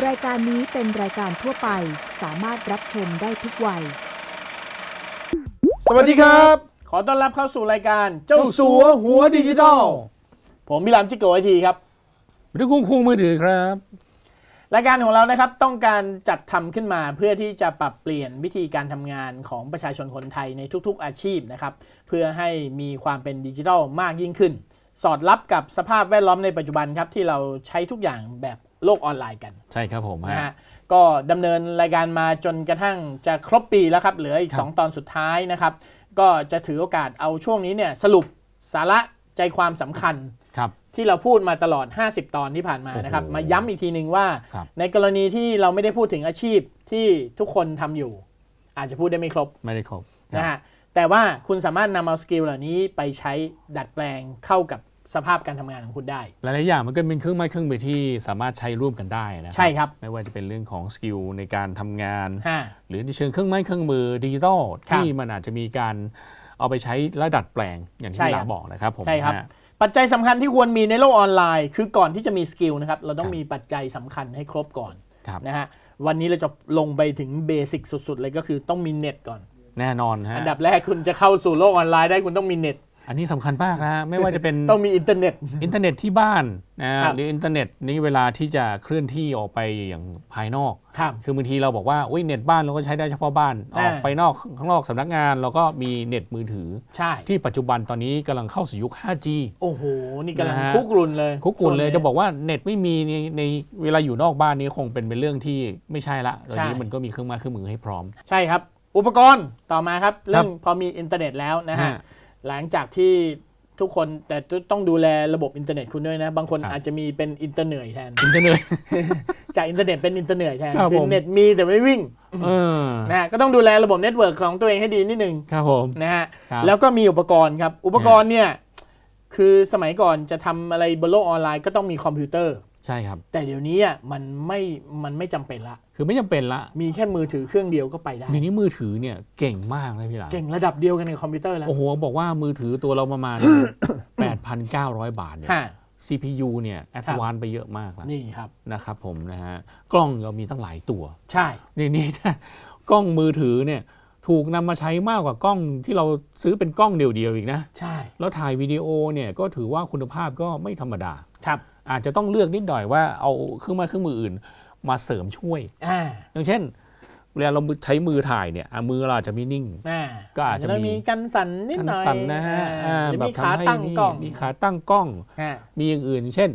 รายการนี้เป็นรายการทั่วไปสามารถรับชมได้ทุกวัย สวัสดีครับ ขอต้อนรับเข้าสู่รายการเจ้าเจ้าสัวหัวดิจิตอลผมพี่หลามจิโกไอทีครับหรือคุ้งคู่มือถือครับ รายการของเรานะครับต้องการจัดทำขึ้นมาเพื่อที่จะปรับเปลี่ยนวิธีการทำงานของประชาชนคนไทยในทุกๆอาชีพนะครับเพื่อให้มีความเป็นดิจิทัลมากยิ่งขึ้น สอดรับกับสภาพแวดล้อมในปัจจุบันครับที่เราใช้ทุกอย่างแบบ โลกออนไลน์กันใช่ครับผมนะฮะฮะก็ดำเนินรายการมาจนกระทั่งจะครบปีแล้วครับ เหลืออีกครับ2ตอนสุดท้ายนะครับ ก็จะถือโอกาสเอาช่วงนี้เนี่ยสรุปสาระใจความสำคัญครับ ที่เราพูดมาตลอด 50 ตอนที่ผ่านมานะครับ โอ้โหมาย้ำอีกทีหนึ่งว่า ครับ ในกรณีที่เราไม่ได้พูดถึงอาชีพที่ทุกคนทำอยู่ อาจจะพูดได้ไม่ครบ ไม่ได้ครบนะฮะแต่ว่าคุณสามารถนำเอาสกิลเหล่านี้ไปใช้ดัดแปลงเข้ากับ สภาพการทำงานของคุณได้ หลายๆอย่างมันก็เป็นเครื่องไม้เครื่องมือที่สามารถใช้ร่วมกันได้นะใช่ครับ ไม่ว่าจะเป็นเรื่องของสกิลในการทำงานฮะหรือในเชิงเครื่องไม้เครื่องมือดิจิตอลครับที่มันอาจจะมีการเอาไปใช้และดัดแปลงอย่างใช่ที่หครัลาบบอกนะครับผมใช่ครับฮะปัจจัยสำคัญที่ควรมีในโลกออนไลน์ คือก่อนที่จะมีสกิลนะครับเราต้อคงรับมีปัจจัยสำคัญให้ครบก่อนครับนะฮะวันนี้เราจะลงไปถึงเบสิกสุด ๆ เลยก็คือต้องมีเน็ตก่อนแน่นอนฮะอันดับแรกคุณจะเข้าสู่โลกออนไลน์ได้คุณต้องมีเน็ต อันนี้สำคัญมากนะฮะไม่ว่าจะเป็นต้องมีอินเทอร์เน็ตอินเทอร์เน็ตที่บ้านนะฮะครับหรืออินเทอร์เน็ตนี่เวลาที่จะเคลื่อนที่ออกไปอย่างภายนอกครับคือบางทีเราบอกว่าอุ้ยเน็ตบ้านเราก็ใช้ได้เฉพาะบ้านออ่าอกไปนอกข้างนอกสำนักงานเราก็มีเน็ตมือถือใช่ที่ปัจจุบันตอนนี้กำลังเข้าสู่ยุค 5G โอ้โห นี่กำลังนะฮะคุกรุนเลย คุกกุ่นเลยช่วงจะบอกว่าเน็ตไม่มีในในเวลาอยู่นอกบ้านนี้คงเป็นเป็นเรื่องที่ไม่ใช่ละตอนนี้ใช่มันก็มีเครื่องไม้เครื่องมือให้พร้อม ใช่ครับ อุปกรณ์ต่อมาครับเรื่องพอมีอินเทอร์เน็ตแล้วนะฮะฮะ หลังจากที่ทุกคนแต่ต้องดูแลระบบอินเทอร์เน็ตคุณด้วยนะ บางคนครับอาจจะมีเป็นอินเตอร์เหนื่อยแทนอินเทอร์เน็ตจากอินเทอร์เน็ตเป็นอินเตอร์เหนื่อยแทนครับคือผมเน็ตมีแต่ไม่วิ่งเออนะฮะก็ต้องดูแลระบบเน็ตเวิร์กของตัวเองให้ดีนิดนึงครับผมนะฮะครับแล้วก็มีอุปกรณ์ครับ อุปกรณ์เนี่ยคือสมัยก่อนจะทำอะไรบนโลกออนไลน์ก็ต้องมีคอมพิวเตอร์ ใช่ครับ แต่เดี๋ยวนี้อะมันไม่มันไม่จำเป็นละ คือไม่จำเป็นละมีแค่มือถือเครื่องเดียวก็ไปได้ เดี๋ยวนี้มือถือเนี่ยเก่งมากเลยพี่หลานเก่งระดับเดียวกันกับคอมพิวเตอร์แล้วโอ้โหบอกว่ามือถือตัวเราประมาณ 8,900 บาทเนี่ย ฮะ CPU เนี่ยแอดครับวานไปเยอะมากแล้วนี่ครับ นะครับผมนะฮะกล้องเรามีตั้งหลายตัวใช่นี่นี่กล้องมือถือเนี่ยถูกนำมาใช้มากกว่ากล้องที่เราซื้อเป็นกล้องเดียวๆอีกนะ ใช่แล้วถ่ายวิดีโอเนี่ยก็ถือว่าคุณภาพก็ไม่ธรรมดา ครับ อาจจะต้องเลือกนิดหน่อยว่าเอาเครื่องไม้เครื่องมืออื่น มาเสริมช่วยอ่าอย่างเช่นเวลาเราใช้มือถ่ายเนี่ยอะมือเราอาจจะไม่นิ่งอ่าก็อาจจะมีมีกันสั่นนิดกันหน่อยสั่นนะฮะอ่าอ่าหรือแบบมีขาทำให้ตั้งนี่กล้องมีขาตั้งกล้องอ่ามีอย่างอื่น เช่น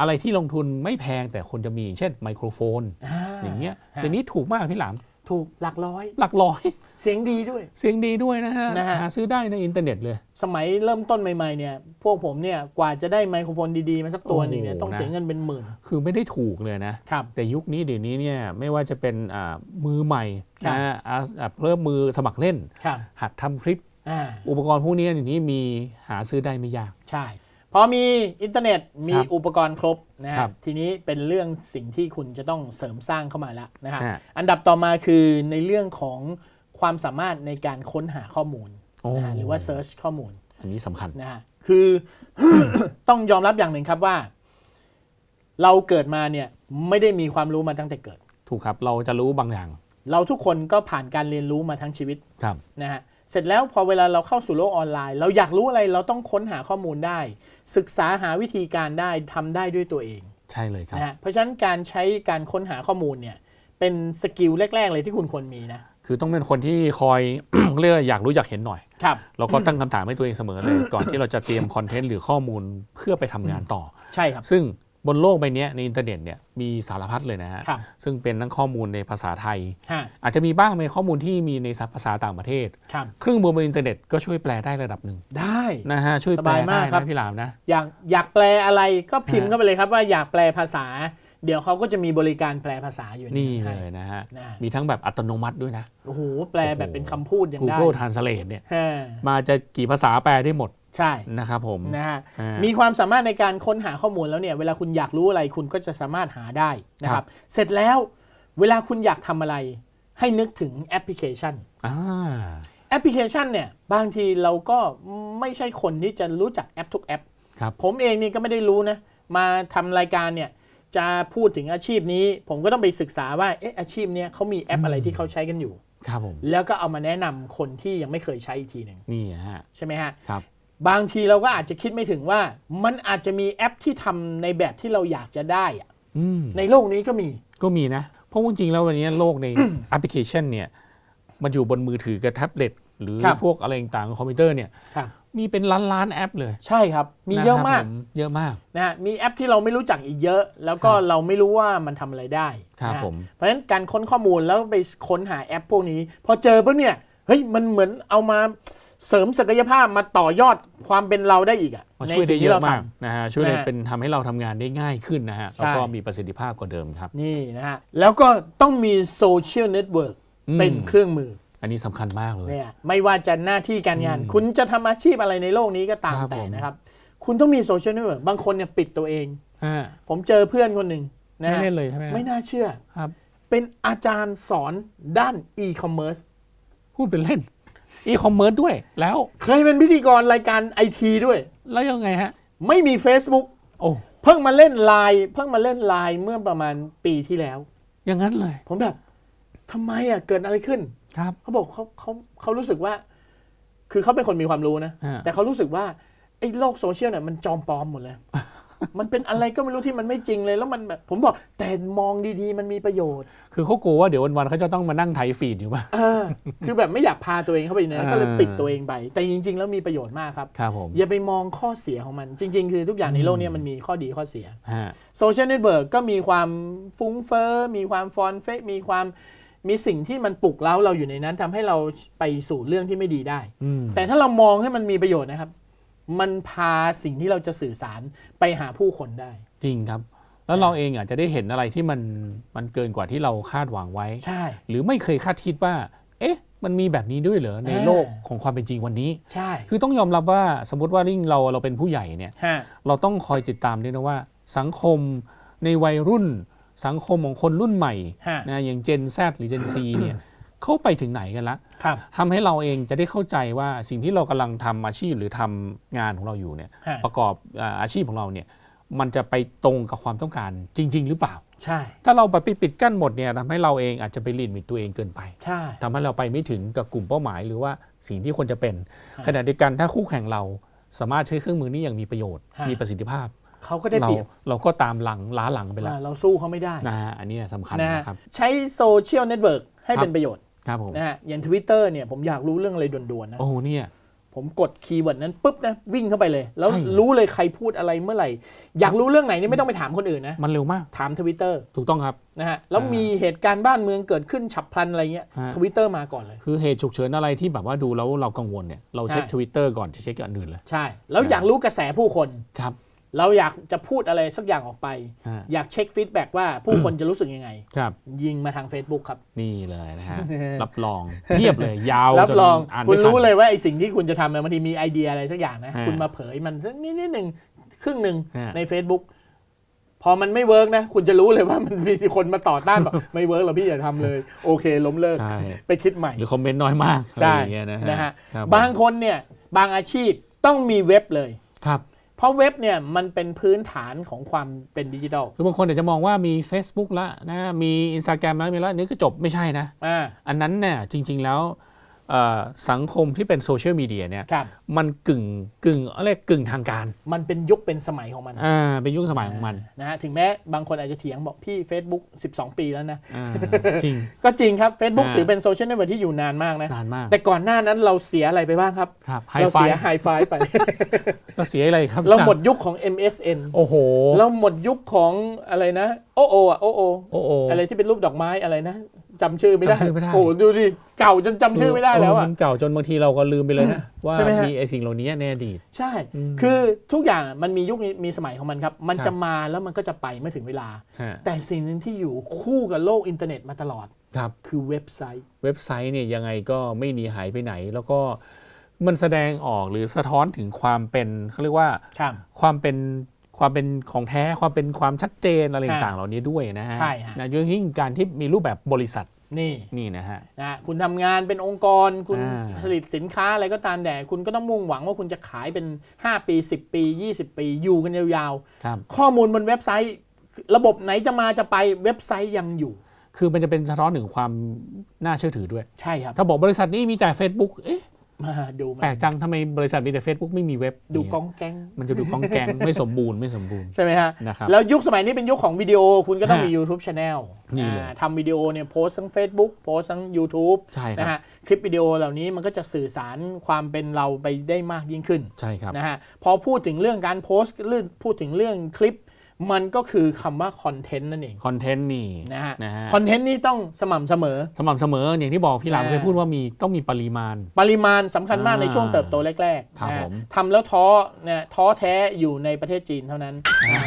อะไรที่ลงทุนไม่แพงแต่คนจะมีเช่นไมโครโฟนอ่าอย่างเงี้ยฮะเดี๋ยวนี้ถูกมากพี่หลาม ถูกหลักร้อย หลักร้อย เสียงดีด้วย เสียงดีด้วยนะฮะนะฮะ หาซื้อได้ในอินเทอร์เน็ตเลย สมัยเริ่มต้นใหม่ๆเนี่ยพวกผมเนี่ยกว่าจะได้ไมโครโฟนดีๆมาสักตัวหนึ่งเนี่ยโอ้โห ต้องนะเสียเงินเป็นหมื่น คือไม่ได้ถูกเลยนะ ครับ แต่ยุคนี้เดี๋ยวนี้เนี่ยไม่ว่าจะเป็นอ่ามือใหม่ครับ นะฮะอ่าอ่าเริ่มมือสมัครเล่น ครับหัดทำคลิป อ่าอุปกรณ์พวกนี้เดี๋ยวนี้มีหาซื้อได้ไม่ยาก ใช่ พอมีอินเทอร์เน็ตมีครับอุปกรณ์ครบนะฮะครับทีนี้เป็นเรื่องสิ่งที่คุณจะต้องเสริมสร้างเข้ามาแล้วนะฮะฮะ อันดับต่อมาคือในเรื่องของความสามารถในการค้นหาข้อมูลโอ้นะฮะหรือว่า search ข้อมูล อันนี้สำคัญ นะฮะคือ ต้องยอมรับอย่างหนึ่งครับว่า เราเกิดมาเนี่ยไม่ได้มีความรู้มาตั้งแต่เกิด ถูกครับ เราจะรู้บางอย่าง เราทุกคนก็ผ่านการเรียนรู้มาทั้งชีวิตครับ นะฮะเสร็จแล้วพอเวลาเราเข้าสู่โลกออนไลน์ เราอยากรู้อะไรเราต้องค้นหาข้อมูลได้ ศึกษาหาวิธีการได้ทำได้ด้วยตัวเองใช่เลยครับ นะฮะเพราะฉะนั้นการใช้การค้นหาข้อมูลเนี่ยเป็นสกิลแรก ๆ เลยที่คุณควรมีนะคือต้องเป็นคนที่คอย เรียกว่าอยากรู้อยากเห็นหน่อย ครับ เราก็ตั้งคำถามให้ตัวเองเสมอเลย ก่อนที่เราจะเตรียมคอนเทนต์หรือข้อมูลเพื่อไปทำงานต่อ ใช่ครับ ซึ่ง บนโลกใบเนี้ยในอินเทอร์เน็ตเนี่ยมีสารพัดเลยนะฮะ ครับซึ่งเป็นทั้งข้อมูลในภาษาไทย ฮะอาจจะมีบ้างในข้อมูลที่มีในภาษาต่างประเทศ ครับ เครื่องมือบนอินเทอร์เน็ตก็ช่วยแปลได้ระดับหนึ่งได้ นะฮะช่วยสแปลบายได้มากครับ นะพี่หลามนะ อยากอยากแปลอะไรก็พิมพ์ฮะเข้าไปเลยครับว่าอยากแปลภาษา เดี๋ยวเขาก็จะมีบริการแปลภาษาอยู่นี่ให้เลยนะฮะ นะมีทั้งแบบอัตโนมัติด้วยนะ โอ้โหแปลแบบเป็นคำพูดยังได้ Google Translate เนี่ยฮะมาจะกี่ภาษาแปลได้หมด ใช่นะครับผมนะฮะอ่ามีความสามารถในการค้นหาข้อมูลแล้วเนี่ย เวลาคุณอยากรู้อะไรคุณก็จะสามารถหาได้นะคครัรับบเสร็จแล้วเวลาคุณอยากทำอะไร ให้นึกถึงแอปพลิเคชันอ่าแอปพลิเคชันเนี่ยบางทีเราก็ไม่ใช่คนที่จะรู้จักแอปทุกแอปครับผมเองนี่ก็ไม่ได้รู้นะ มาทำรายการเนี่ยจะพูดถึงอาชีพนี้ ผมก็ต้องไปศึกษาว่าเอ๊ะอาชีพเนี้ยเขามีแอปอะไรที่เขาใช้กันอยู่ครับผมแล้วก็เอามาแนะนำคนที่ยังไม่เคยใช้อีกทีหนึ่งนี่ฮะใช่ไหมฮะครับ บางทีเราก็อาจจะคิดไม่ถึงว่า มันอาจจะมีแอปที่ทำในแบบที่เราอยากจะได้อะอืม ในโลกนี้ก็มี ก็มีนะ เพราะว่าจริงๆแล้ววันนี้โลกใน แอปพลิเคชันเนี่ย มันอยู่บนมือถือกับแท็บเล็ตหรือครับ พวกอะไรต่างๆคอมพิวเตอร์เนี่ย ครับ มีเป็นล้านล้านๆแอปเลยใช่ครับ มีเยอะมากนครับผเยอะมาก นะฮะมีแอปที่เราไม่รู้จักอีกเยอะ แล้วก็ครับเราไม่รู้ว่ามันทำอะไรได้ครับนะฮะผม เพราะฉะนั้นการค้นข้อมูลแล้วไปค้นหาแอปพวกนี้ พอเจอปุ๊บเนี่ยเฮ้ยมันเหมือนเอามา เสริมศักยภาพมาต่อยอดความเป็นเราได้อีกอะมาในช่วยได้สิ่งเยที่อะเราทมากนะฮะช่วยได้นะฮะ เป็นทำให้เราทำงานได้ง่ายขึ้นนะฮะแล้วก็ใช่มีประสิทธิภาพกว่าเดิมครับำนี่นะฮะ แล้วก็ต้องมีโซเชียลเน็ตเวิร์กอืม เป็นเครื่องมืออันนี้สำคัญมากเลย เนี่ยไม่ว่าจะหน้าที่การงาน อืมคุณจะทำอาชีพอะไรในโลกนี้ก็ตามครับแต่ผม นะครับ คุณต้องมีโซเชียลเน็ตเวิร์กบางคนเนี่ยปิดตัวเอง ฮะผมเจอเพื่อนคนหนึ่งนะไม่ฮะเล่นเลยใช่ไหมฮะไม่น่าเชื่อ ครับ เป็นอาจารย์สอนด้านอีคอมเมิร์ซพูดเป็นเล่น อีคอมเมิร์ซด้วยแล้วเคยเป็นพิธีกรรายการไอทีด้วย แล้วยังไงฮะ ไม่มี Facebook โอ้เพิ่งมาเล่นไลน์เพิ่งมาเล่นไลน์เมื่อประมาณปีที่แล้ว อย่างนั้นเลย ผมแบบทำไมอะเกิดอะไรขึ้น ครับเขาบอกเขาเขาเขารู้สึกว่า คือเขาเป็นคนมีความรู้นะฮะแต่เขารู้สึกว่าไอ้โลกโซเชียลเนี่ยมันจอมปลอมหมดเลย มันเป็นอะไรก็ไม่รู้ที่มันไม่จริงเลยแล้วมันแบบผมบอกแต่มองดีๆ มันมีประโยชน์ คือเขากลัวว่าเดี๋ยววันๆเขาจะต้องมานั่งไถฟีดอยู่ป่ะเออคือแบบไม่อยากพาตัวเองเข้าไปในนั้นก็เลยเออปิดตัวเองไป แต่จริง ๆ แล้วมีประโยชน์มากครับครับผมอย่าไปมองข้อเสียของมัน จริง ๆ คือทุกอย่างในโลกเนี้มันมีข้อดีข้อเสียฮะโซเชียลเน็ตเวิร์กก็มีความฟุ้งเฟอ้อมีความฟอนเฟะมีความมีสิ่งที่มันปลุกเร้าเราอยู่ในนั้นทำให้เราไปสู่เรื่องที่ไม่ดีได้อืมแต่ถ้าเรามองให้มันมีประโยชน์นะครับ มันพาสิ่งที่เราจะสื่อสารไปหาผู้คนได้ จริงครับ แล้วเราเองอาจจะได้เห็นอะไรที่มันมันเกินกว่าที่เราคาดหวังไว้ ใช่ หรือไม่เคยคาดคิดว่า เอ๊ะ มันมีแบบนี้ด้วยเหรอในอ่าโลกของความเป็นจริงวันนี้ ใช่ คือต้องยอมรับว่าสมมติว่ายิ่งเราเราเป็นผู้ใหญ่เนี่ยฮะเราต้องคอยติดตามด้วยนะว่า สังคมในวัยรุ่น สังคมของคนรุ่นใหม่ฮะนะอย่าง Gen Z หรือ Gen Z เนี่ย เขาไปถึงไหนกันละครับ ทำให้เราเองจะได้เข้าใจว่าสิ่งที่เรากำลังทำอาชีพหรือทำงานของเราอยู่เนี่ยฮะ ประกอบอ่าอาชีพของเราเนี่ยมันจะไปตรงกับความต้องการจริง ๆ หรือเปล่า ใช่ถ้าเราไปปิดกั้นหมดเนี่ยทำให้เราเองอาจจะไปลิมิตตัวเองเกินไป ใช่ ทำให้เราไปไม่ถึงกับกลุ่มเป้าหมาย หรือว่าสิ่งที่ควรจะเป็น ฮะขณะเดียวกันถ้าคู่แข่งเราสามารถใช้เครื่องมือนี้อย่างมีประโยชน์ ฮะ มีประสิทธิภาพ เขาก็ได้เราเปรียบเราก็ตามหลังล้าหลังไปแล้วอ่าเราสู้เขาไม่ได้นะฮะอันนี้สำคัญนะฮะนะครับ ใช้โซเชียลเน็ตเวิร์กให้ครับ เป็นประโยชน์ ครับผมนะฮะอย่างทวิตเตอร์เนี่ยผมอยากรู้เรื่องอะไรด่วนๆนะ โอ้โหเนี่ย ผมกดคีย์เวิร์ดนั้นปุ๊บนะวิ่งเข้าไปเลย แล้วใช่ รู้เลยใครพูดอะไรเมื่อไหร่ อยากรู้เรื่องไหนนี่ไม่ต้องไปถามคนอื่นนะมันเร็วมาก ถามทวิตเตอร์ถูกต้องครับ นะฮะแล้วอ่ามีมีเหตุการณ์บ้านเมืองเกิดขึ้นฉับพลันอะไรเงี้ยฮะ ทวิตเตอร์มาก่อนเลย คือเหตุฉุกเฉินอะไรที่แบบว่าดูแล้วเรากังวลเนี่ย เราเช็คใช่ ทวิตเตอร์ก่อนจะเช็คอันอื่นเลย ใช่ แล้วอยากรู้กระแสผู้คน ครับ เราอยากจะพูดอะไรสักอย่างออกไปฮะอยากเช็คฟีดแบ็กว่าผู้คนจะรู้สึกยังไง ครับ ยิงมาทาง Facebook ครับ นี่เลยนะฮะ รับรองเทียบเลย ยาวรับจนรองอ่านคุณไม่ทันรู้เลยว่าไอ้สิ่งที่คุณจะทำเนี่ยบางทีมีไอเดียอะไรสักอย่างนะฮะคุณมาเผยมันสักนิดนิดหนึ่งครึ่งหนึ่งฮะใน Facebook พอมันไม่เวิร์กนะ คุณจะรู้เลยว่ามันมีคนมาต่อต้านบอกไม่เวิร์กหรอกพี่อย่าทำเลย โอเค ล้มเลิกใช่ไปคิดใหม่ หรือคอมเมนต์น้อยมากใช่อะไรอย่างเงี้ยนะฮะนะฮะครับบางคนเนี่ยบางอาชีพต้องมีเว็บเลยครับเพ ราะเว็บเนี่ยมันเป็นพื้นฐานของความเป็นดิจิทัล คือบางคนอาจจะมองว่ามี Facebook ละนะมี Instagram แล้วมีแล้วนี่ก็จบไม่ใช่นะ อ่า อันนั้นเนี่ยจริง ๆแล้วเอ่อ สังคมที่เป็นโซเชียลมีเดียเนี่ยครับมันกึ่งกึ่งอะไรยกกึ่งทางการ มันเป็นยุคเป็นสมัยของมันอ่าเป็นยุคสมัยของมันนะฮะถึงแม้บางคนอาจจะเถียงบอกพี่ Facebook 12 ปีแล้วนะอ่าจริงก็จริงครับ Facebook อ่าถือเป็นโซเชียลเน็ตเวิร์กที่อยู่นานมากนะนานมาก แต่ก่อนหน้านั้นเราเสียอะไรไปบ้างครับครับไฮเราไฟเสียไฮไฟไป เราเสียอะไรครับ เราหมดยุคของ MSN โอ้โห เราหมดยุคของอะไรนะโอโออะโอโอโอ้โหอะไรที่เป็นรูปดอกไม้อะไรนะ จำชื่อไม่ได้จำชื่อไม่ได้ โอ้ดูดิเก่าจนจำชื่อไม่ได้แล้วเอออะ มันเก่าจนบางทีเราก็ลืมไปเลยนะ ว่าใช่ไหมฮะ มีไอสิ่งเหล่านี้ในอดีต ใช่ อืมคือทุกอย่างมันมียุคมีมีสมัยของมันครับ มันครับ จะมาแล้วมันก็จะไปเมื่อถึงเวลา ฮะแต่สิ่งหนึ่งที่อยู่คู่กับโลกอินเทอร์เน็ตมาตลอด ครับ คือเว็บไซต์ เว็บไซต์เนี่ยยังไงก็ไม่หนีหายไปไหน แล้วก็มันแสดงออกหรือสะท้อนถึงความเป็นเขาเรียกว่าครับ ความเป็น ความเป็นของแท้ความเป็นความชัดเจนอะไรฮะต่างๆเหล่านี้ด้วยนะฮะใช่ฮะ นะยิ่งการที่มีรูปแบบบริษัทนี่นี่นะฮะ นะคุณทำงานเป็นองค์กรคุณอ่า ผลิตสินค้าอะไรก็ตามแต่คุณก็ต้องมุ่งหวังว่าคุณจะขายเป็น 5 ปี 10 ปี 20 ปีอยู่กันยาวครับ ๆ ข้อมูลบนเว็บไซต์ ระบบไหนจะมาจะไปเว็บไซต์ยังอยู่ คือมันจะเป็นสะท้อนถึงความน่าเชื่อถือด้วย ใช่ครับ ถ้าบอกบริษัทนี้มีแต่ Facebook เอ๊ะ มาดูแปลมากจังทำไมบริษัทมีแต่ Facebook ไม่มีเว็บดูเนี่ยกองแกงมันจะดูกองแกงไม่สมบูรณ์ไม่สมบูรณ์ ใช่ไหมฮะนะครับแล้วยุคสมัยนี้เป็นยุคของวิดีโอคุณก็ต้องมีฮะ YouTube Channel นี่เลยอ่าทำวิดีโอเนี่ยโพสทั้ง Facebook โพสทั้ง YouTube ใช่คนะรับฮะคลิปวิดีโอเหล่านี้มันก็จะสื่อสารความเป็นเราไปได้มากยิ่งขึ้นใช่ครับนะฮะพอพูดถึงเรื่องการโพสต์เรื่องพูดถึงเรื่องคลิป มันก็คือคำว่าคอนเทนต์นั่นเองคอนเทนต์นี่นะฮะนะฮะคอนเทนต์นี่ต้องสม่ำเสมอ สม่ำเสมออย่างที่บอกพี่หลามอ่าเคยพูดว่ามีต้องมีปริมาณ ปริมาณสำคัญมากอ่าในช่วงเติบโตแรกครับๆนะฮะผมทำแล้วท้อเนี่ยท้อแท้อยู่ในประเทศจีนเท่านั้น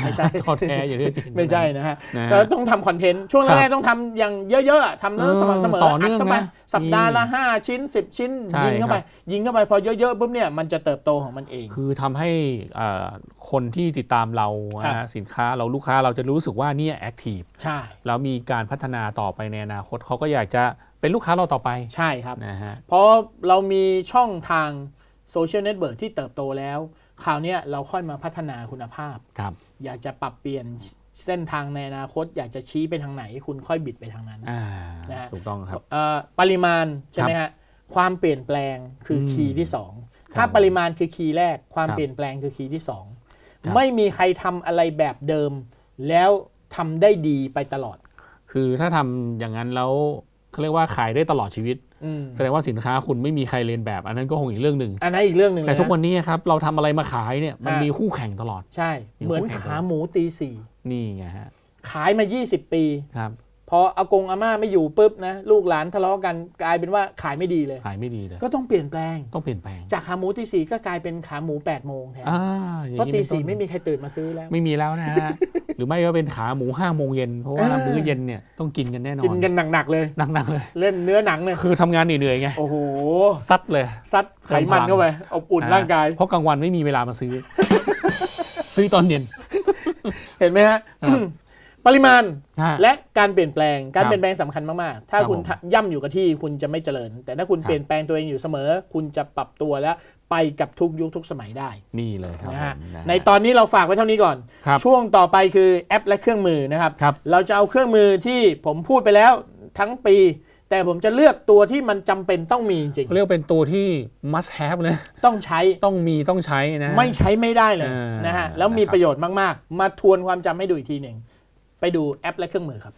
ไม่ใช่ทอดแท้อย่างที่จริง ไม่ใช่นะฮะนะฮะก็ต้องทำคอนเทนต์ช่วงครับแรกๆต้องทำอย่างเยอะๆอะทำแล้วเออสม่ำเสมอต่อเนื่องดเข้าไปนะสัปดาห์ละอืม5ชิ้น 10 ชิ้น ใช่ยิงเข้าไป ครับ ยิงเข้าไปพอเยอะๆปุ๊บเนี่ยมันจะเติบโตของมันเอง คือทำให้เอ่อคนที่ติดตามเราครับ นะฮะสินค้าเราลูกค้าเราจะรู้สึกว่าเนี่ยแอคทีฟใช่ แล้วมีการพัฒนาต่อไปในอนาคตเขาก็อยากจะเป็นลูกค้าเราต่อไปใช่ครับ นะฮะ เพราะเรามีช่องทางโซเชียลเน็ตเวิร์กที่เติบโตแล้ว คราวเนี้ยเราค่อยมาพัฒนาคุณภาพ ครับ อยากจะปรับเปลี่ยนเส้นทางในอนาคต อยากจะชี้ไปทางไหน คุณค่อยบิดไปทางนั้น อ่า นะฮะ ถูกต้องครับ เอ่อปริมาณใช่ไหมฮะความเปลี่ยนแปลงคืออมคีย์ที่สองครับถ้าปริมาณคือคีย์แรกความครับ เปลี่ยนแปลงคือคีย์ที่สองครับ ไม่มีใครทำอะไรแบบเดิม แล้วทำได้ดีไปตลอด คือถ้าทำอย่างนั้นแล้วเขาเรียกว่าขายได้ตลอดชีวิต อืมแสดงว่าสินค้าคุณไม่มีใครเรียนแบบ อันนั้นก็คงอีกเรื่องหนึ่งอันนั้นอีกเรื่องหนึ่งเลยแต่ทุกนะวันนี้ครับเราทำอะไรมาขายเนี่ยมันฮะมีคู่แข่งตลอด ใช่มีเหมือนคู่แข่งขาหมูตีสี่นี่ไงฮะขายมา 20 ปี ครับ พออากงอาม่าไม่อยู่ปุ๊บนะลูกหลานทะเลาะกันกลายเป็นว่าขายไม่ดีเลย ขายไม่ดีเลยก็ต้องเปลี่ยนแปลงต้องเปลี่ยนแปลง จากขาหมูตีสี่ก็กลายเป็นขาหมู8ปดโมงแทนอ่าอย่างเพราะนี้ตีเป็นต้นสี่ไม่มีใครตื่นมาซื้อแล้ว ไม่มีแล้วนะฮะ หรือไม่ก็เป็นขาหมูห้าโมงเย็นเพราะว่าเออ มื้อเย็นเนี่ยต้องกินกันแน่นอนกินกันหนักๆเลย หนักๆเลย เล่นเนื้อหนังเนี่ยคือทำงานเหนื่อยๆไงโอ้โหซัดเลย ซัดไขมันเข้าไปอบอุ่นร่างกาย เพราะกลางวันไม่มีเวลามาซื้อ ซื้อตอนเย็น เห็นไหมฮะ ครับ ปริมาณฮะ และการเปลี่ยนแปลง การครับเปลี่ยนแปลงสำคัญมากๆ ถ้าครับคุณผมย่ำอยู่กับที่คุณจะไม่เจริญ แต่ถ้าคุณครับ เปลี่ยนแปลงตัวเองอยู่เสมอ คุณจะปรับตัวและไปกับทุกยุคทุกสมัยได้นี่เลยครับนะฮะผมนะฮะ ในตอนนี้เราฝากไว้เท่านี้ก่อน ครับช่วงต่อไปคือแอปและเครื่องมือนะครับ ครับ เราจะเอาเครื่องมือที่ผมพูดไปแล้วทั้งปี แต่ผมจะเลือกตัวที่มันจำเป็นต้องมีจริงเขาเรียกว่าเป็นตัวที่ must have เลย ๆต้องใช้ ต้องมีต้องใช้นะ ไม่ใช้ไม่ได้เลยอ่านนะฮะแล้วมีนะครับ ประโยชน์มาก ๆ มาทวนความจำให้ดูอีกทีหนึ่ง ไปดูแอปและเครื่องมือครับแ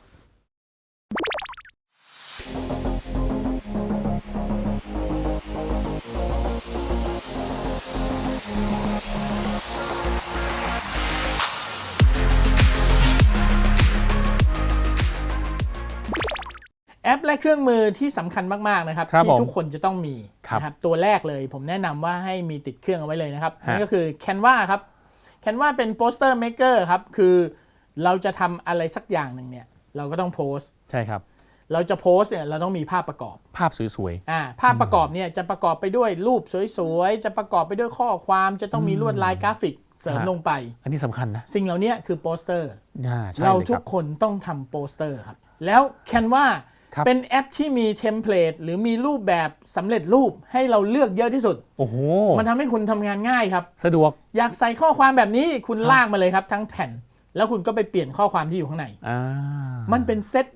อปและเครื่องมือที่สำคัญมาก ๆ นะครับครับที่ผมทุกคนจะต้องมีครับนะครับตัวแรกเลยผมแนะนำว่าให้มีติดเครื่องเอาไว้เลยนะครับฮะนั่นก็คือ Canva ครับ Canva เป็นโปสเตอร์เม k เกอร์ครับ คือ เราจะทำอะไรสักอย่างหนึ่งเนี่ย เราก็ต้องโพสต์ ใช่ครับ เราจะโพสต์เนี่ยเราต้องมีภาพประกอบภาพสวย อ่าภาพประกอบเนี่ยจะประกอบไปด้วยรูปสวยๆ จะประกอบไปด้วยข้อความจะต้องมีลวดลายกราฟิกเสริมฮะ ลงไป ๆ อันนี้สำคัญนะสิ่งเหล่านี้คือโปสเตอร์ อ่าใช่เราเลยทุคกรับคนต้องทำโปสเตอร์ครับ แล้ว Canva ครับ เป็นแอปที่มีเทมเพลตหรือมีรูปแบบสำเร็จรูปให้เราเลือกเยอะที่สุด โอ้โหมันทำให้คุณทำงานง่ายครับ สะดวก อยากใส่ข้อความแบบนี้คุณครับลากมาเลยครับ ทั้งแผ่น แล้วคุณก็ไปเปลี่ยนข้อความที่อยู่ข้างในอ่ามันเป็นเซต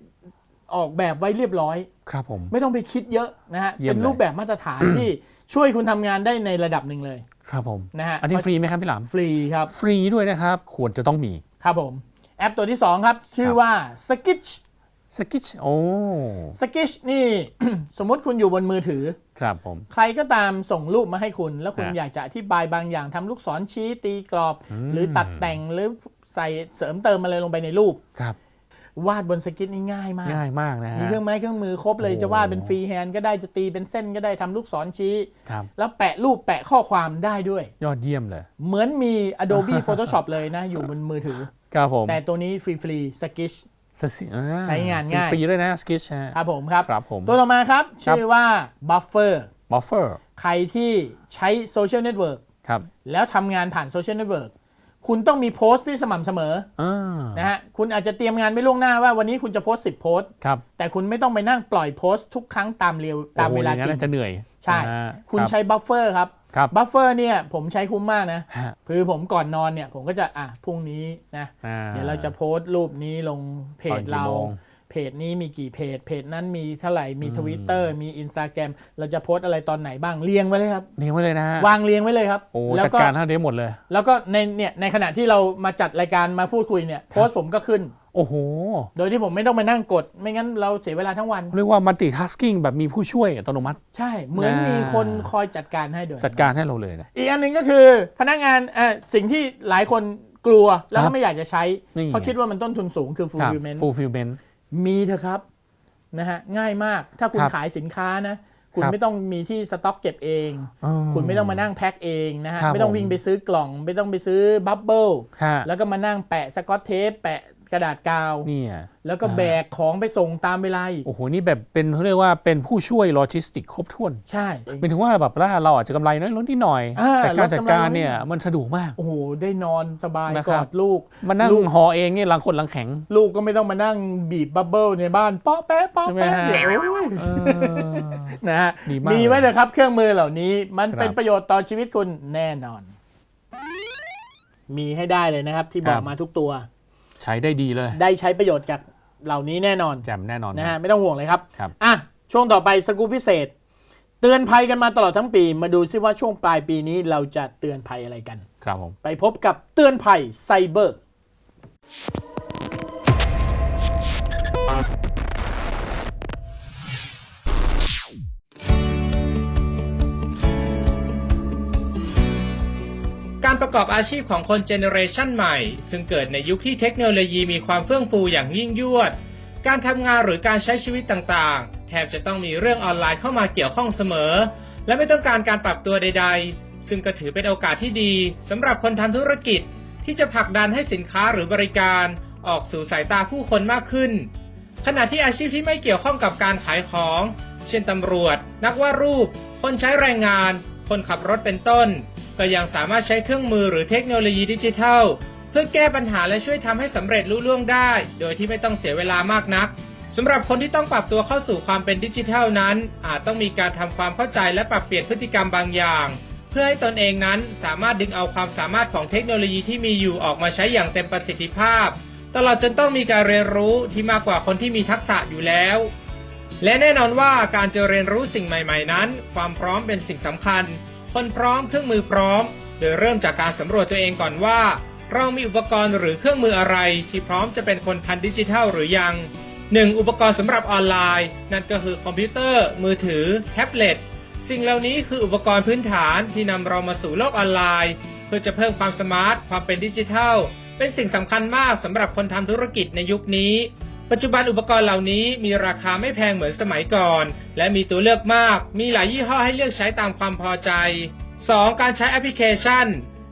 ออกแบบไว้เรียบร้อย ครับผม ไม่ต้องไปคิดเยอะนะฮะเยี่ยมเป็นรูปแบบมาตรฐานที่ช่วยคุณทำงานได้ในระดับหนึ่งเลย ครับผม นะฮะ อันนี้ฟรีไหมครับพี่หลาม ฟรีครับ ฟรีด้วยนะครับ ควรจะต้องมี ครับผม แอปตัวที่ 2 ครับ ชื่อครับว่า Sketch สกิชโอ้ Sketch นี่ สมมติคุณอยู่บนมือถือ ครับผม ใครก็ตามส่งรูปมาให้คุณ แล้วคุณฮะอยากจะอธิบายบางอย่างทำลูกศรชี้ตีกรอบอืมหรือตัดแต่งหรือ ใส่เสริมเติมอะไรลงไปในรูปครับ วาดบนสเก็ตนี่ง่ายมากง่ายมากนะฮะมีเครื่องไม้เครื่องมือครบเลยโอ้จะวาดเป็นฟรีแฮนด์ก็ได้จะตีเป็นเส้นก็ได้ทำลูกศรชี้ ครับ แล้วแปะรูปแปะข้อความได้ด้วย ยอดเยี่ยมเลย เหมือนมี Adobe Photoshop เลยนะ อยู่บนมือถือครับผมแต่ตัวนี้ฟรีฟรีสกิชสกิอ่ใช้งานง่ายฟรีๆด้วยนะสกิชฮะครับผมครับครับผมตัวต่อมาครับ ชื่อว่า Buffer บัฟเฟอร์ใครที่ใช้โซเชียลเน็ตเวิร์กครับแล้วทำงานผ่านโซเชียลเน็ตเวิร์ก คุณต้องมีโพสต์ที่สม่ำเสมออ่านะฮะคุณอาจจะเตรียมงานไว้ล่วงหน้าว่าวันนี้คุณจะโพสต์10โพสต์ครับแต่คุณไม่ต้องไปนั่งปล่อยโพสต์ทุกครั้งตามเรียวตามเวลาโอ้โหอย่งจรินั้นงจะเหนื่อยใช่อ่าคุณรับใช้บัฟเฟอร์ครับครับบัฟเฟอร์เนี่ยผมใช้คุ้มมากนะฮะคือผมก่อนนอนเนี่ยผมก็จะอะพรุ่งนี้นะอ่าเดี๋ยวเราจะโพสต์รูปนี้ลงเพตอจนกี่เราโมง เพจนี้มีกี่เพจ เพจนั้นมีเท่าไหร่ มีอืมทวิตเตอร์มีอินสตาแกรมเราจะโพสต์อะไรตอนไหนบ้างเรียงไว้เลยครับเลี้ยงไว้เลยนะฮะวางเรียงไว้เลยครับโอ้แล้วจัดก็การเท่านี้หมดเลย แล้วก็ในเนี่ยในขณะที่เรามาจัดรายการมาพูดคุยเนี่ยโพสต์ผมก็ขึ้นโอ้โห โดยที่ผมไม่ต้องมานั่งกด ไม่งั้นเราเสียเวลาทั้งวัน เรียกว่า multitasking แบบมีผู้ช่วยอัตโนมัติ ใช่ เหมือนน่ามีมีคนคอยจัดการให้ด้วย จัดการให้เราเลยนะ อีกอันหนึ่งก็คือพนักงานเอ่อสิ่งที่หลายคนกลัวแล้วครัก็บไม่อยากจะใช้นี่ไงเพราะคิดว่ามันต้นทุนสูงคือครับ fulfillment fulfillment มีเถอะครับนะฮะง่ายมากถ้าคุณครับขายสินค้านะคุณครับไม่ต้องมีที่สต็อกเก็บเองอืมคุณไม่ต้องมานั่งแพ็คเองนะฮะครับไม่ต้องผมวิ่งไปซื้อกล่อง ไม่ต้องไปซื้อบับเบิลฮะแล้วก็มานั่งแปะสกอตเทปแปะ กระดาษกาวเนี่ยแล้วก็อ่าแบกของไปส่งตามเวลาอีกโอ้โห นี่แบบเป็นเขาเรียกว่าเป็นผู้ช่วยโลจิสติกครบถ้วน ใช่หมายถึงว่าแบบว่าเราอาจจะกำไรน้อยลดนิดหน่อยอ่าแต่การลดกำไรจัดการลดนิดเนี่ยมันสะดวกมาก โอ้โห ได้นอนสบายนะกครัอบดลูก มานั่งลูกห่อเองเนี่ยหลังคนหลังแข็ง ลูกก็ไม่ต้องมานั่งบีบบับเบิลในบ้านเปาะแป๊ะเปาะใช่ไหมแป๊ะฮะเดี๋ยวโอ้ยเออนะฮะดีมากมีไว้เลยครับเครื่องมือเหล่านี้มันครับเป็นประโยชน์ต่อชีวิตคุณแน่นอน มีให้ได้เลยนะครับ ที่บอกมาทุกตัว ใช้ได้ดีเลย ได้ใช้ประโยชน์จากเหล่านี้แน่นอนแจ่มแน่นอนนะฮะไม่ต้องห่วงเลยครับครับอะช่วงต่อไปสกู๊ปพิเศษ เตือนภัยกันมาตลอดทั้งปี มาดูซิว่าช่วงปลายปีนี้เราจะเตือนภัยอะไรกัน ครับผมไปพบกับเตือนภัยไซเบอร์ ประกอบอาชีพของคนเจเนอเรชันใหม่ ซึ่งเกิดในยุคที่เทคโนโลยีมีความเฟื่องฟูอย่างยิ่งยวด การทำงานหรือการใช้ชีวิตต่างๆ แทบจะต้องมีเรื่องออนไลน์เข้ามาเกี่ยวข้องเสมอ และไม่ต้องการการปรับตัวใด ๆ ซึ่งก็ถือเป็นโอกาสที่ดีสำหรับคนทำธุรกิจ ที่จะผลักดันให้สินค้าหรือบริการออกสู่สายตาผู้คนมากขึ้น ขณะที่อาชีพที่ไม่เกี่ยวข้องกับการขายของ เช่นตำรวจ นักวาดรูป คนใช้แรงงาน คนขับรถเป็นต้น ก็ยังสามารถใช้เครื่องมือหรือเทคโนโลยีดิจิทัล เพื่อแก้ปัญหาและช่วยทำให้สำเร็จลุล่วงได้ โดยที่ไม่ต้องเสียเวลามากนักสำหรับคนที่ต้องปรับตัวเข้าสู่ความเป็นดิจิทัลนั้น อาจต้องมีการทำความเข้าใจและปรับเปลี่ยนพฤติกรรมบางอย่าง เพื่อให้ตนเองนั้นสามารถดึงเอาความสามารถของเทคโนโลยีที่มีอยู่ออกมาใช้อย่างเต็มประสิทธิภาพ ตลอดจนต้องมีการเรียนรู้ที่มากกว่าคนที่มีทักษะอยู่แล้ว และแน่นอนว่าการจะเรียนรู้สิ่งใหม่ ๆ นั้น ความพร้อมเป็นสิ่งสำคัญ คนพร้อมเครื่องมือพร้อม โดยเริ่มจากการสำรวจตัวเองก่อนว่า เรามีอุปกรณ์หรือเครื่องมืออะไร ที่พร้อมจะเป็นคนทันดิจิทัลหรือยัง 1. อุปกรณ์สำหรับออนไลน์ นั่นก็คือคอมพิวเตอร์ มือถือ แท็บเล็ต สิ่งเหล่านี้คืออุปกรณ์พื้นฐานที่นำเรามาสู่โลกออนไลน์ เพื่อจะเพิ่มความสมาร์ทความเป็นดิจิทัล เป็นสิ่งสำคัญมากสำหรับคนทำธุรกิจในยุคนี้ ปัจจุบันอุปกรณ์เหล่านี้มีราคาไม่แพงเหมือนสมัยก่อน และมีตัวเลือกมาก มีหลายยี่ห้อให้เลือกใช้ตามความพอใจ 2. การใช้แอปพลิเคชัน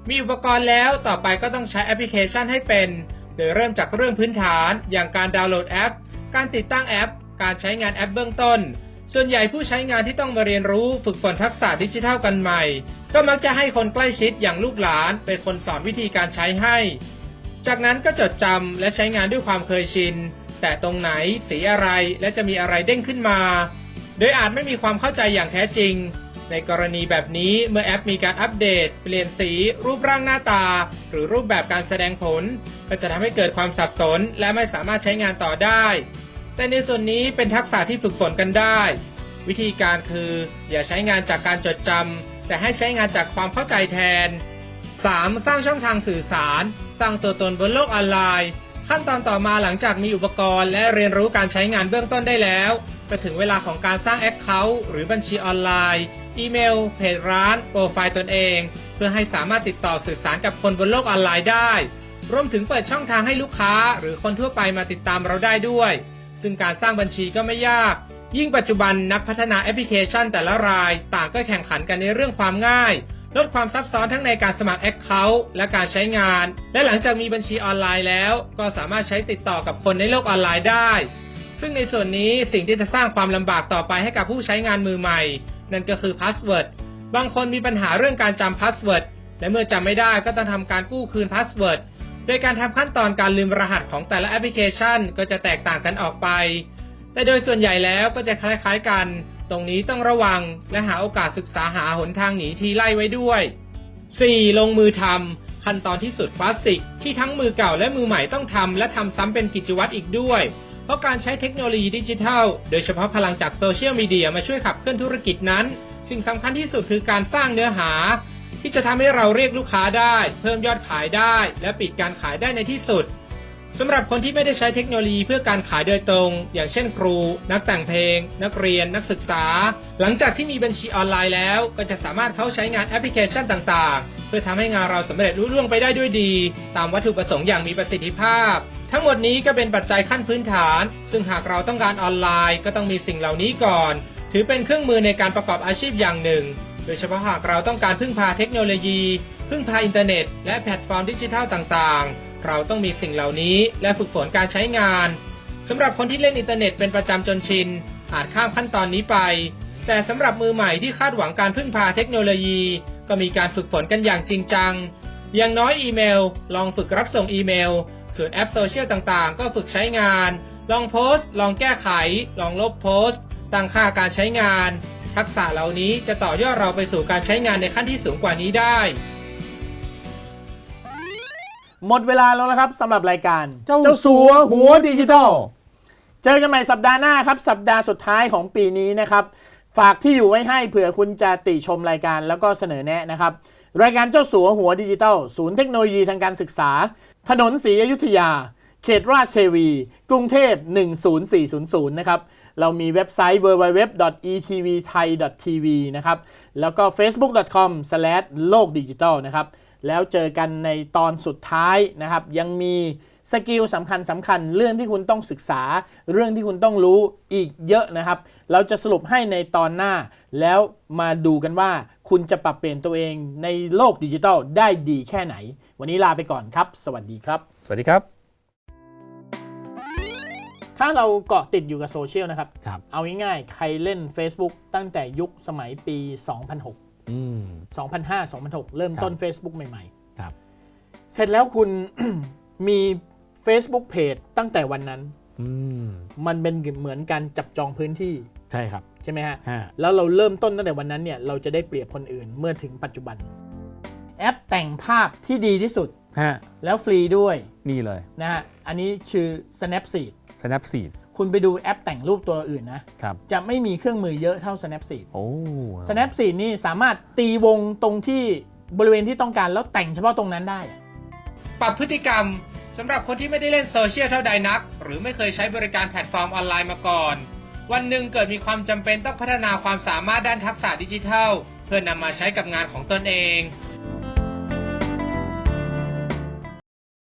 มีอุปกรณ์แล้วต่อไปก็ต้องใช้แอปพลิเคชันให้เป็น โดยเริ่มจากเรื่องพื้นฐาน อย่างการดาวน์โหลดแอป การติดตั้งแอป การใช้งานแอปเบื้องต้น ส่วนใหญ่ผู้ใช้งานที่ต้องมาเรียนรู้ฝึกฝนทักษะดิจิทัลกันใหม่ ก็มักจะให้คนใกล้ชิดอย่างลูกหลานเป็นคนสอนวิธีการใช้ให้ จากนั้นก็จดจำและใช้งานด้วยความเคยชิน แต่ตรงไหนสีอะไรและจะมีอะไรเด้งขึ้นมา โดยอาจไม่มีความเข้าใจอย่างแท้จริง ในกรณีแบบนี้เมื่อแอปมีการอัปเดต เปลี่ยนสี รูปร่างหน้าตา หรือรูปแบบการแสดงผล ก็จะทำให้เกิดความสับสน และไม่สามารถใช้งานต่อได้ แต่ในส่วนนี้เป็นทักษะที่ฝึกฝนกันได้ วิธีการคืออย่าใช้งานจากการจดจำแต่ให้ใช้งานจากความเข้าใจแทน 3. สร้างช่องทางสื่อสาร สร้างตัวตนบนโลกออนไลน์ ขั้นตอนต่อมาหลังจากมีอุปกรณ์ และเรียนรู้การใช้งานเบื้องต้นได้แล้ว ก็ถึงเวลาของการสร้างแอคเคาท์หรือบัญชีออนไลน์ อีเมล เพจร้าน โปรไฟล์ตนเอง เพื่อให้สามารถติดต่อสื่อสารกับคนบนโลกออนไลน์ได้ รวมถึงเปิดช่องทางให้ลูกค้า หรือคนทั่วไปมาติดตามเราได้ด้วย ซึ่งการสร้างบัญชีก็ไม่ยาก ยิ่งปัจจุบันนักพัฒนาแอปพลิเคชันแต่ละราย ต่างก็แข่งขันกันในเรื่องความง่าย ลดความซับซ้อนทั้งในการสมัคร Account และการใช้งาน และหลังจากมีบัญชีออนไลน์แล้ว ก็สามารถใช้ติดต่อกับคนในโลกออนไลน์ได้ ซึ่งในส่วนนี้สิ่งที่จะสร้างความลำบากต่อไปให้กับผู้ใช้งานมือใหม่ นั่นก็คือพาสเวิร์ดบางคนมีปัญหาเรื่องการจำพาสเวิร์ดและเมื่อจำไม่ได้ก็ต้องทำการกู้คืนพาสเวิร์ดโดยการทำขั้นตอนการลืมรหัสของแต่ละแอปพลิเคชันก็จะแตกต่างกันออกไป แต่โดยส่วนใหญ่แล้วก็จะคล้ายๆกัน ตรงนี้ต้องระวังและหาโอกาสศึกษาหาหนทางหนีทีไล่ไว้ด้วย 4. ลงมือทำขั้นตอนที่สุดคลาสสิก ที่ทั้งมือเก่าและมือใหม่ต้องทำและทำซ้ำเป็นกิจวัตรอีกด้วย เพราะการใช้เทคโนโลยีดิจิทัล โดยเฉพาะพลังจากโซเชียลมีเดียมาช่วยขับเคลื่อนธุรกิจนั้น สิ่งสำคัญที่สุดคือการสร้างเนื้อหา ที่จะทำให้เราเรียกลูกค้าได้ เพิ่มยอดขายได้ และปิดการขายได้ในที่สุด สำหรับคนที่ไม่ได้ใช้เทคโนโลยีเพื่อการขายโดยตรง อย่างเช่นครู นักแต่งเพลง นักเรียน นักศึกษา หลังจากที่มีบัญชีออนไลน์แล้ว ก็จะสามารถเข้าใช้งานแอปพลิเคชันต่างๆ เพื่อทำให้งานเราสำเร็จรุ่ล่วงไปได้ด้วยดี ตามวัตถุประสงค์อย่างมีประสิทธิภาพ ทั้งหมดนี้ก็เป็นปัจจัยขั้นพื้นฐาน ซึ่งหากเราต้องการออนไลน์ ก็ต้องมีสิ่งเหล่านี้ก่อน ถือเป็นเครื่องมือในการประกอบอาชีพอย่างหนึ่ง โดยเฉพาะหากเราต้องการพึ่งพาเทคโนโลยี พึ่งพาอินเทอร์เน็ต และแพลตฟอร์มดิจิทัลต่างๆ เราต้องมีสิ่งเหล่านี้และฝึกฝนการใช้งานสำหรับคนที่เล่นอินเทอร์เน็ตเป็นประจำจนชิน อาจข้ามขั้นตอนนี้ไป แต่สำหรับมือใหม่ที่คาดหวังการพึ่งพาเทคโนโลยี ก็มีการฝึกฝนกันอย่างจริงจัง อย่างน้อยอีเมล ลองฝึกรับส่งอีเมล ส่วนแอปโซเชียลต่างๆ ก็ฝึกใช้งาน ลองโพสต์ ลองแก้ไข ลองลบโพสต์ ตั้งค่าการใช้งาน ทักษะเหล่านี้จะต่อยอดเราไปสู่การใช้งานในขั้นที่สูงกว่านี้ได้ หมดเวลาแล้วนะครับสำหรับรายการเจ้าสัวหัวดิจิทัล เจอกันใหม่สัปดาห์หน้าครับ สัปดาห์สุดท้ายของปีนี้นะครับ ฝากที่อยู่ไว้ให้เผื่อคุณจะติชมรายการแล้วก็เสนอแนะนะครับ รายการเจ้าสัวหัวดิจิทัล ศูนย์เทคโนโลยีทางการศึกษา ถนนศรีอยุธยา เขตราชเทวี กรุงเทพ 10400 นะครับ เรามีเว็บไซต์ www.etvthai.tv นะครับ แล้วก็ facebook.com/ โลกดิจิทัลนะครับ แล้วเจอกันในตอนสุดท้ายนะครับ ยังมีสกิลสำคัญสำคัญเรื่องที่คุณต้องศึกษา เรื่องที่คุณต้องรู้อีกเยอะนะครับ เราจะสรุปให้ในตอนหน้า แล้วมาดูกันว่าคุณจะปรับเปลี่ยนตัวเองในโลกดิจิทัลได้ดีแค่ไหน วันนี้ลาไปก่อนครับ สวัสดีครับ สวัสดีครับ ถ้าเราเกาะติดอยู่กับโซเชียลนะครับ ครับ เอาง่ายๆ ใครเล่น Facebook ตั้งแต่ยุคสมัยปี 2006อืม 2005 2006 เริ่มต้น Facebook ใหม่ครับๆเสร็จแล้วคุณ มี Facebook Page ตั้งแต่วันนั้นอืมมันเป็นเหมือนการจับจองพื้นที่ใช่ครับ ใช่ไหมฮะฮะ แล้วเราเริ่มต้นตั้งแต่วันนั้นเนี่ยเราจะได้เปรียบคนอื่นเมื่อถึงปัจจุบัน แอปแต่งภาพที่ดีที่สุดฮะแล้วฟรีด้วยนี่เลยนะฮะอันนี้ชื่อ Snapseed Snapseed คุณไปดูแอปแต่งรูปตัวอื่นนะ ครับ จะไม่มีเครื่องมือเยอะเท่า Snapseed โอ้ Snapseed นี่สามารถตีวงตรงที่บริเวณที่ต้องการแล้วแต่งเฉพาะตรงนั้นได้ ปรับพฤติกรรมสำหรับคนที่ไม่ได้เล่นโซเชียลเท่าใดนัก หรือไม่เคยใช้บริการแพลตฟอร์มออนไลน์มาก่อน วันหนึ่งเกิดมีความจำเป็นต้องพัฒนาความสามารถด้านทักษะดิจิทัล เพื่อนำมาใช้กับงานของตนเอง